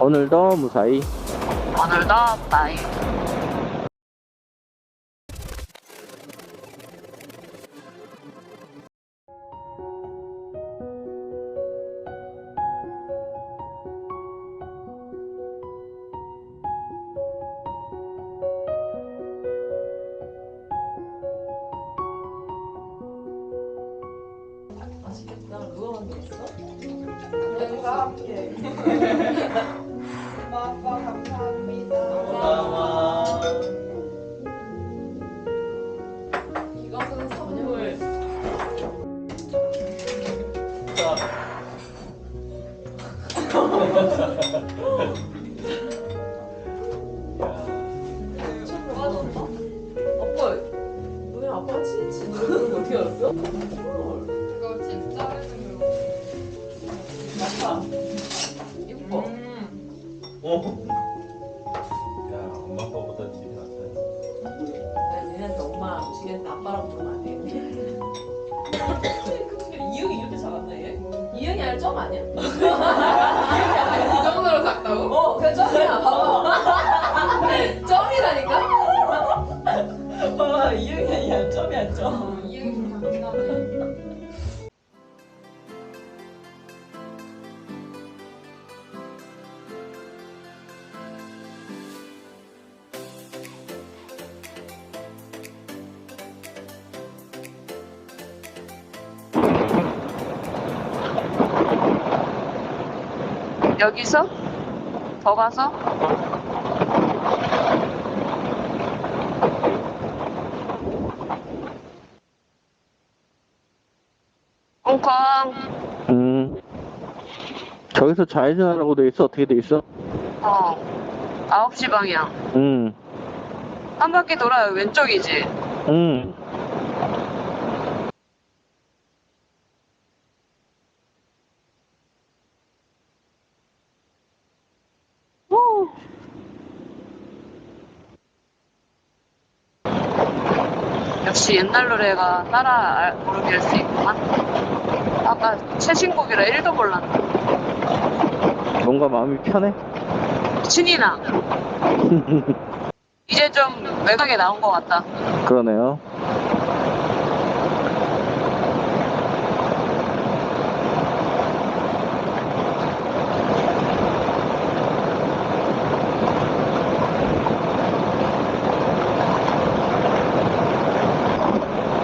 오늘도 무사히. 오늘도 빠이. 엄마 아빠보다 집이 낫다. 나 니네한테 엄마 지한테 아빠라고 부르면 안 되겠니? 이형이 이렇게 작았나 얘? 이형이 아니라 점 아니야? 이 정도로 작다고? 어, 그냥 점이야. 봐봐. 점이라니까? 봐봐, 이형이 아니야. 점이야, 점. 여기서? 더 가서? 콩콩. 음. 저기서 좌회전하라고 돼 있어? 어떻게 돼 있어? 어. 9시 방향. 음. 한 바퀴 돌아요. 왼쪽이지. 음. 오. 역시 옛날 노래가 따라 알- 부르게 할 수 있구만. 아까 최신곡이라 1도 몰랐네. 뭔가 마음이 편해? 신이 나. 이제 좀 외곽에 나온 것 같다. 그러네요.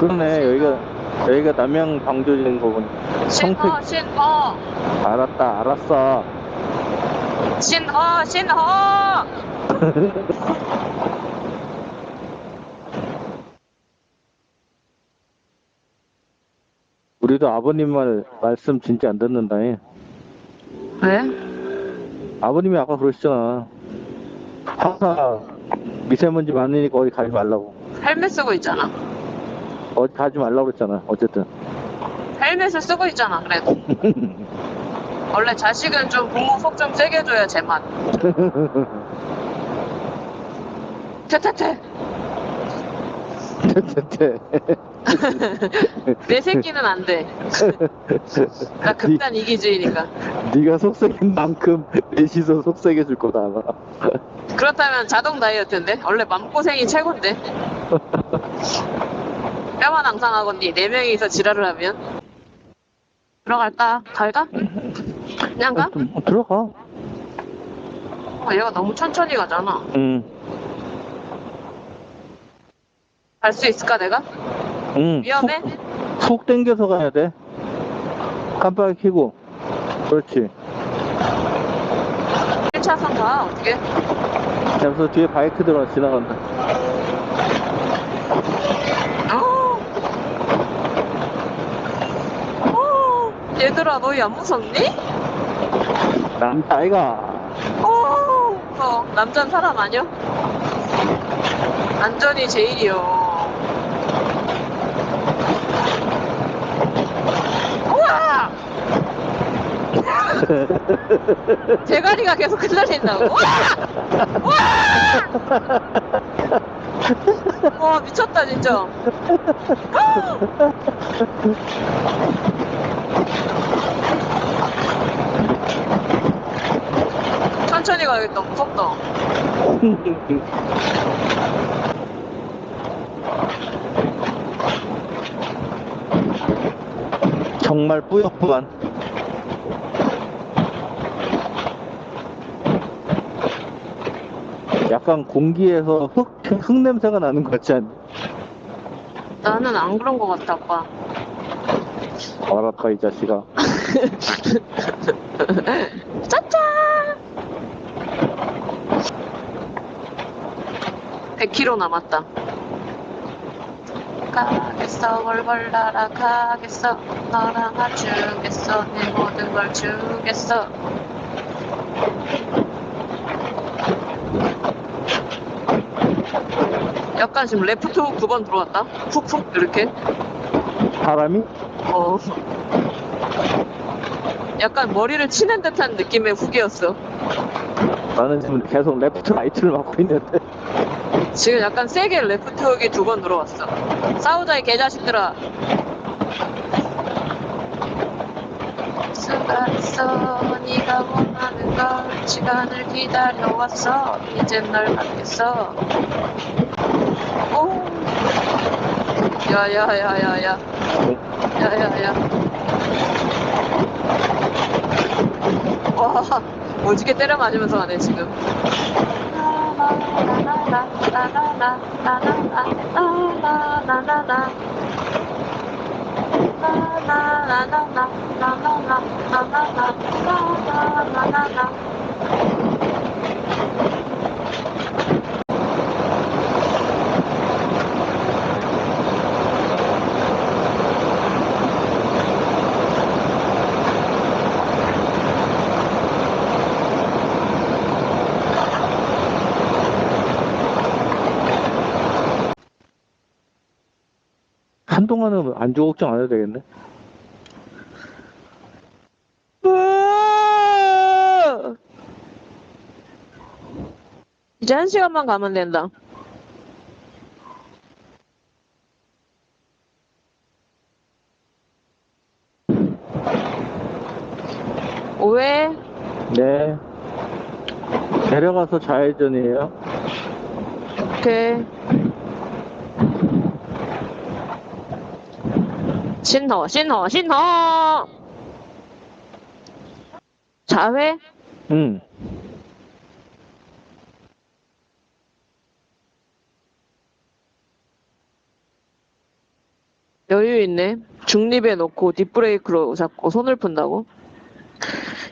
그러네 여기가 여기가 남양 방조진 거군. 신호, 성택 신호, 알았다 알았어. 신호, 신호. 우리도 아버님 말 말씀 진짜 안 듣는다. 해. 왜? 아버님이 아까 그러시잖아. 황사 미세먼지 많으니까 어디 가지 말라고. 헬멧 쓰고 있잖아. 어디 가지 말라고 그랬잖아. 어쨌든. 헬멧을 쓰고 있잖아. 그래도 원래 자식은 좀 부모 속좀 세게 줘야 제맛. 퇴퇴퇴. 내 새끼는 안 돼. 나 극단 이기주의니까. 네가 속삭인 만큼 내시서 속삭여 줄 거다 아마. 그렇다면 자동 다이어트인데? 원래 맘고생이 최고인데? 뼈만 앙상하건니 네 명이서 지랄을 하면 들어갈까? 갈까? 그냥 가? 좀 들어가. 어, 얘가 너무 천천히 가잖아. 응. 갈 수 있을까 내가? 응. 위험해? 푹, 푹 당겨서 가야 돼. 깜빡이 켜고. 그렇지. 1차선 가 어떻게? 그래서 뒤에 바이크 들어 지나간다. 어. 어. 얘들아 너희 안 무섭니? 남자 아이가. 어. 어. 남자는 사람 아니야? 안전이 제일이요. 우와! 대가리가 계속 흔들린다고. 우와! 우와! 와 미쳤다 진짜. 천천히 가야겠다. 무섭다. 정말 뿌옇구만. 약간 공기에서 흙, 흙 냄새가 나는 것 같지 않니? 나는 안 그런 것 같아, 아빠. 알았다, 이 자식아. 짜잔! 100km 남았다. 가겠어, 월월 날아가겠어. 너랑 맞추겠어. 내 모든 걸 주겠어. 약간 지금 레프트 9번 들어왔다. 훅훅 이렇게. 바람이? 어. 약간 머리를 치는 듯한 느낌의 훅이었어. 나는 지금 계속 레프트 라이트를 맞고 있는데. 지금 약간 세게 레프트 훅이 두 번 들어왔어. 싸우자 이 개자식들아. 수가 있어 네가 원하는 걸 시간을 기다려왔어 이젠 널 받겠어 오 야야야야야. 야야야. 와 오지게 때려 맞으면서 가네 지금 한동안은 안주 걱정 안 해도 되겠네. 이제 한 시간만 가면 된다. 왜? 네. 내려가서 좌회전이에요. 오케이. 신호, 신호, 신호! 좌회? 응. 여유 있네. 중립에 놓고 뒷브레이크로 잡고 손을 푼다고?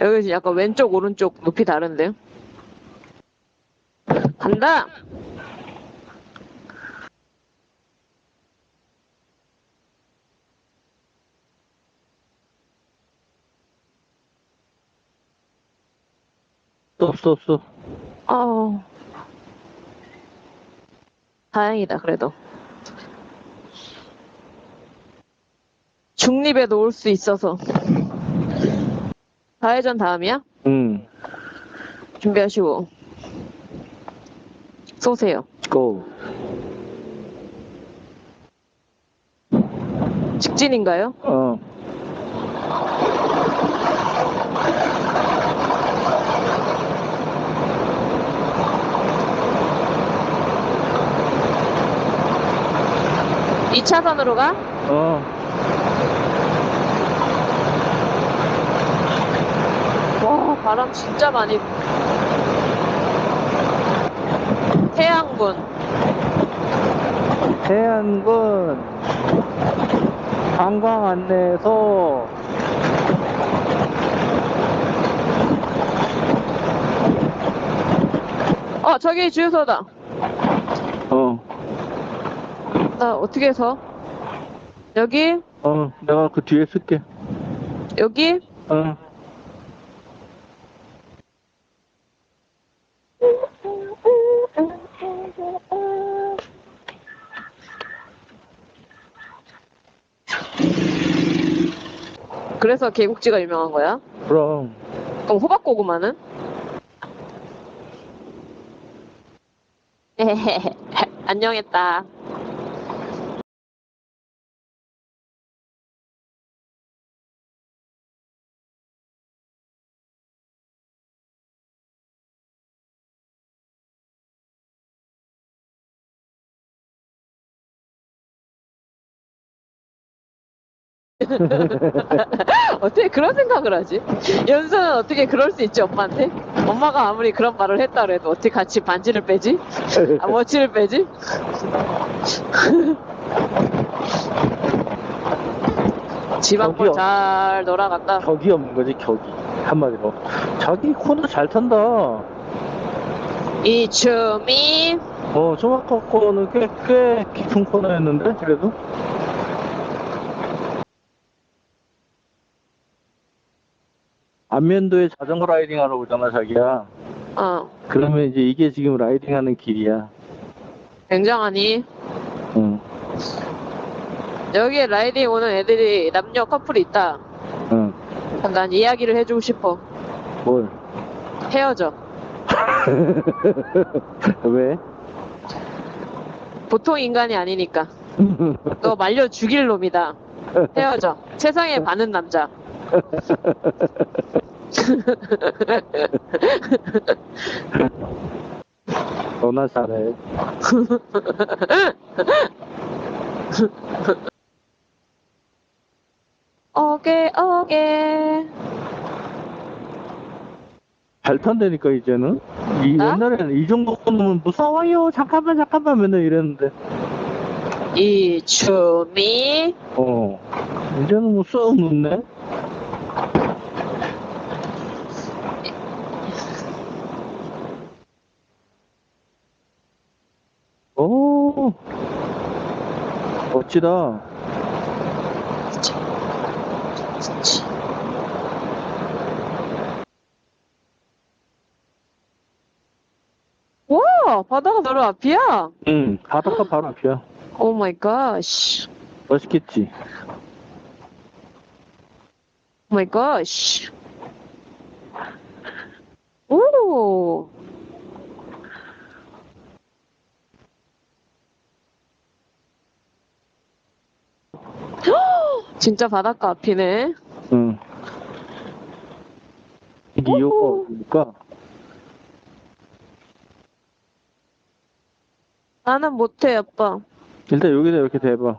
여기 지금 약간 왼쪽, 오른쪽 높이 다른데? 간다! 스톱, 스톱, 스톱. 어. 다행이다, 그래도. 중립에 놓을 수 있어서. 좌회전 다음이야? 응. 준비하시고. 쏘세요. 고. 직진인가요? 어. 이차선으로 가? 어. 와, 바람 진짜 많이. 태양군. 해안군 관광 안내소 어, 저기 주유소다. 어. 나 어떻게 해서? 여기? 어, 내가 그 뒤에 쓸게. 여기? 어. 그래서 계곡지가 유명한 거야? 그럼. 그럼 호박고구마는? 안녕했다. 어떻게 그런 생각을 하지? 연수는 어떻게 그럴 수 있지 엄마한테? 엄마가 아무리 그런 말을 했다 그래도 어떻게 같이 반지를 빼지? 아 워치를 빼지? 저기요. 잘 놀아갔다. 격이 없는 거지 격이 한마디로 자기 코너 잘 탄다 이추미 어 조마카 코너는 꽤, 꽤 깊은 코너였는데 그래도 안면도에 자전거 라이딩 하러 오잖아 자기야 어 그러면 이제 이게 지금 라이딩 하는 길이야 굉장하니 응, 여기에 라이딩 오는 애들이 남녀 커플이 있다. 응. 난 이야기를 해주고 싶어. 뭘? 헤어져. 왜? 보통 인간이 아니니까. 너 말려 죽일 놈이다. 헤어져. 세상에 반은 남자. 너나 잘해 오게 오게. 잘 탄다니까 이제는? 이 나? 옛날에는 이 정도 코너면 무서워요. 잠깐만 잠깐만 맨날 이랬는데. 이추미 어. 이제는 뭐썩 늦네 오 멋지다 와 바다가 바로 앞이야. 응 바닷가 바로 앞이야 오 마이 갓. 멋있겠지 오 마이 갓. 오. 진짜 바닷가 앞이네. 응 이게 오호. 이유가 뭘까 나는 못해, 아빠. 일단 여기다 이렇게 대봐